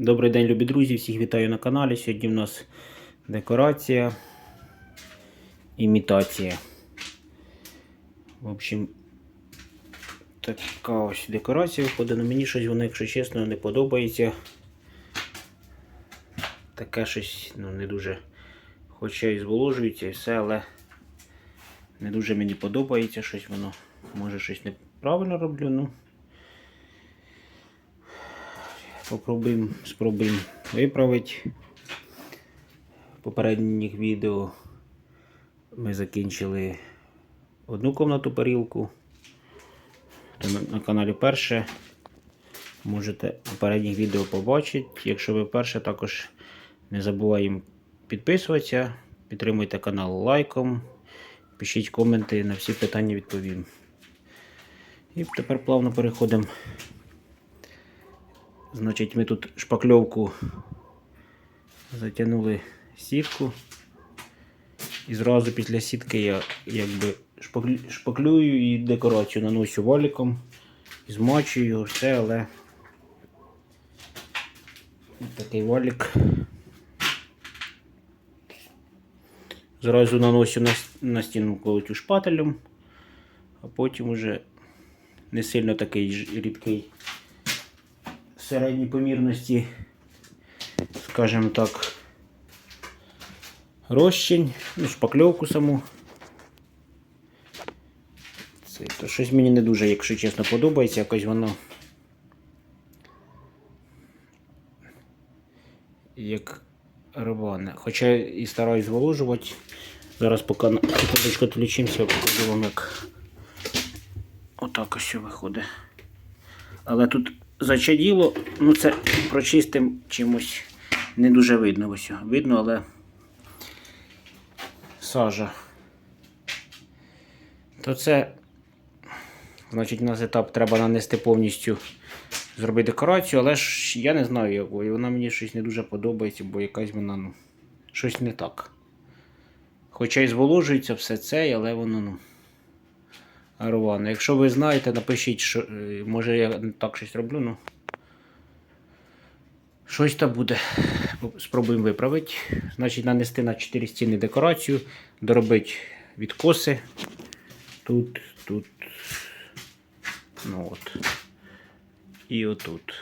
Добрий день, любі друзі! Всіх вітаю на каналі. Сьогодні в нас декорація, імітація. В общем, така ось декорація виходить. Ну, мені щось воно, якщо чесно, не подобається. Таке щось ну, не дуже. Хоча і зволожується і все, але не дуже мені подобається щось воно. Може щось неправильно роблю, ну. Попробуємо, спробуємо виправити. В попередніх відео ми закінчили одну комнату парілку. На каналі перше. Можете в попередніх відео побачити. Якщо ви перше, також не забуваємо підписуватися, підтримуйте канал лайком, пишіть коменти, на всі питання відповім. І тепер плавно переходимо. Значить, ми тут шпакльовку затягнули сітку. І зразу після сітки я якби шпаклюю і декорацію наношу валіком, змачую все, але такий валік. Зразу наношу на, на стіну колотю шпателем, а потім уже не сильно такий рідкий середній помірності, скажімо так, розчин, ну, шпакльовку саму. Це то щось мені не дуже, якщо чесно, подобається, якось воно. Як рване. Хоча і стараюсь зволожувати. Зараз поки секундочку відключимося, покажу вам, як отак ось виходить. Але тут зачаділо, ну це прочистим чимось не дуже видно. Ось. Видно, але сажа. То це, значить, у нас етап треба нанести повністю, зробити декорацію, але ж я не знаю якої. Вона мені щось не дуже подобається, бо якась вона ну, щось не так. Хоча і зволожується все це, але воно ну. Рвано. Якщо ви знаєте, напишіть, що, е, може я так щось роблю, ну. Щось там буде. Спробуємо виправити. Значить, нанести на 4 стіни декорацію, доробити відкоси. Тут, тут. Ну от. І отут.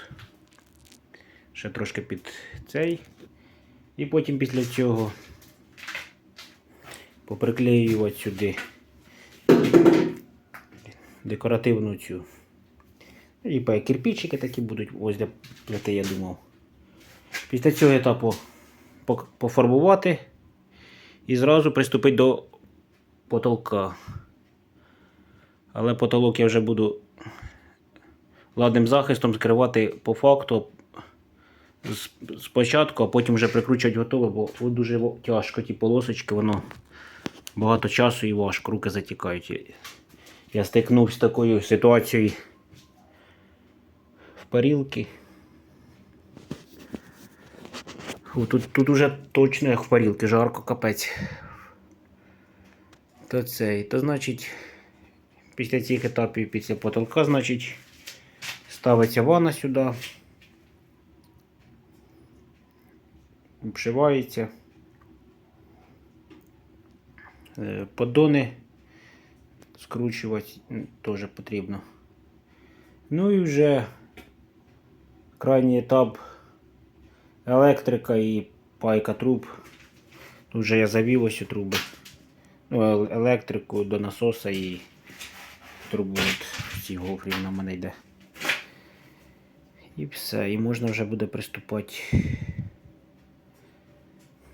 Ще трошки під цей. І потім після цього поприклеювати сюди декоративну цю. І кирпичики такі будуть ось для плити, я думав. Після цього етапу пофарбувати і зразу приступити до потолка. Але потолок я вже буду ладним захистом скривати по факту спочатку, а потім вже прикручувати готове, бо дуже тяжко ті полосочки, воно багато часу і важко, руки затікають. Я стикнувся з такою ситуацією в парілки. Тут, тут уже точно як в парілки, жарко капець. То цей, то значить, після цих етапів, після потолка, значить, ставиться ванна сюди. Обшивається. Е, Поддони скручувати теж потрібно. Ну і вже крайній етап електрика і пайка труб. Тут вже я завів ось ці труби. Ну, електрику до насоса і трубу от в цій гофрі вона мене йде. І все, і можна вже буде приступати.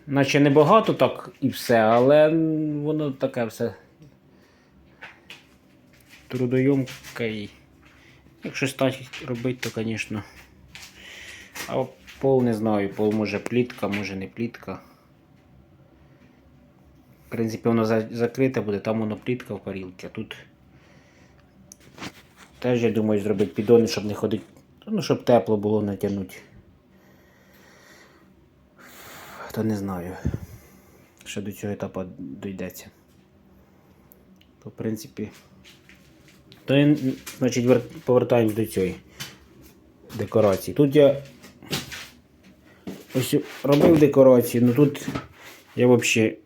Наче небагато так і все, але воно таке все трудойомка і якщо стати робити, то звісно. А пол не знаю, пол може плітка, може не плітка. В принципі, воно за- закрите буде, там воно плітка в парілці, а тут теж я думаю зробити підони, щоб не ходити, ну, щоб тепло було натягнути. Та не знаю. Ще до цього етапу дійдеться. То, в принципі. То, м, значить, повертаємось до цієї декорації. Тут я ось робив декорацію, ну тут я взагалі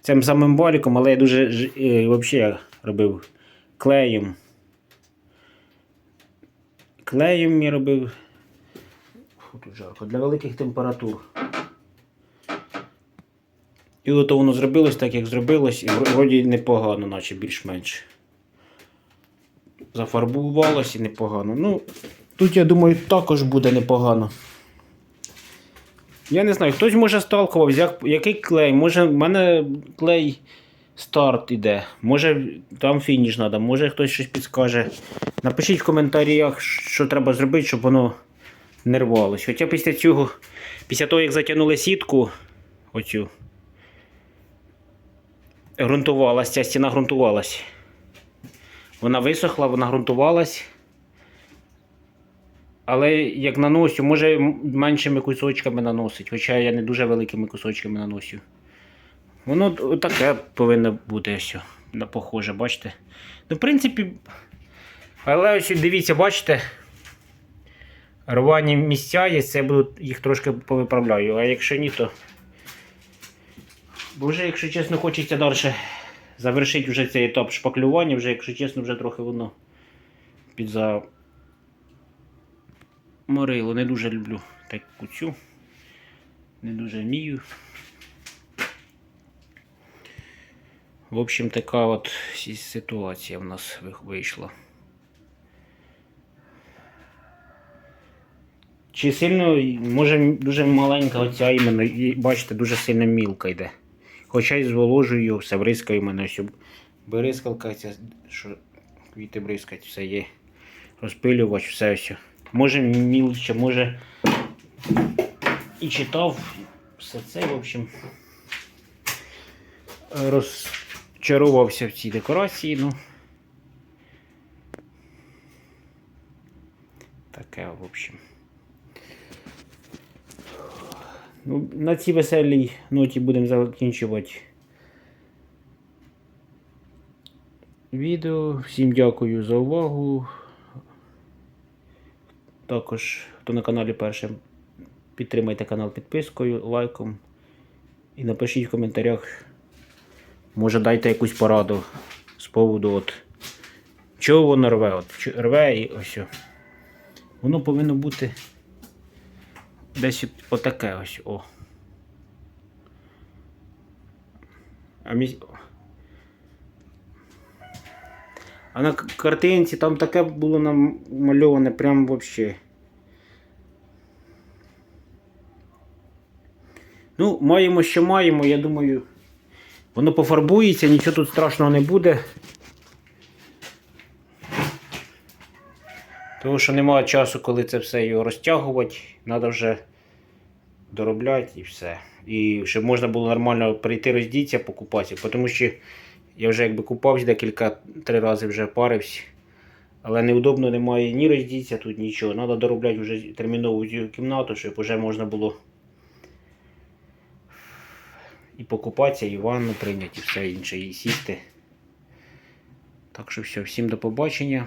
цим самим валіком, але я дуже е, взагалі робив клеєм. Клеєм я робив. Фу, тут жарко. Для великих температур. І от воно зробилось так, як зробилось, і вроді непогано, наче більш-менш. Зафарбувалось і непогано. Ну, тут, я думаю, також буде непогано. Я не знаю, хтось може сталкувався, як, який клей. Може, в мене клей старт іде. Може там фініш треба, може хтось щось підскаже. Напишіть в коментарях, що треба зробити, щоб воно не рвалось. Хоча після цього, після того, як затягнули сітку, оцю, ґрунтувалась, ця стіна ґрунтувалась. Вона висохла, вона ґрунтувалась. Але як наносю, може меншими кусочками наносить, хоча я не дуже великими кусочками наносю. Воно таке повинно бути ось, похоже, бачите? Ну, в принципі, але ось дивіться, бачите, рвані місця є, це буду їх трошки повиправляю, а якщо ні, то. Бо вже, якщо чесно, хочеться далі завершити вже цей етап шпаклювання, вже, якщо чесно, вже трохи воно підза. Морило не дуже люблю таку цю. Не дуже вмію. В общем, така от ситуація в нас вийшла. Чи сильно, може дуже маленька оця іменно, і бачите, дуже сильно мілка йде. Хоча й зволожую, все бризкаю в мене ось бризкалка, що квіти бризкать, все є. Розпилювач, все ось. Може мілче, може і читав все це, в общем. Розчарувався в цій декорації, ну. Таке, в общем. Ну, на цій веселій ноті будемо закінчувати відео. Всім дякую за увагу. Також, хто на каналі першим, підтримайте канал підпискою, лайком. І напишіть в коментарях, може дайте якусь пораду з поводу от, чого воно рве. От, рве і ось. Воно повинно бути десь от- отаке ось. О. А, міс... а на картинці там таке було намальоване прям вообще. Ну, маємо, що маємо, я думаю, воно пофарбується, нічого тут страшного не буде. Тому що немає часу, коли це все його розтягувати. Треба вже доробляти і все. І щоб можна було нормально прийти роздітися, покупатися. Тому що я вже якби купався декілька три рази вже парився. Але неудобно немає ні роздітися тут нічого. Треба доробляти вже термінову кімнату, щоб вже можна було і покупатися, і ванну прийняти, і все інше, і сісти. Так що все, всім до побачення,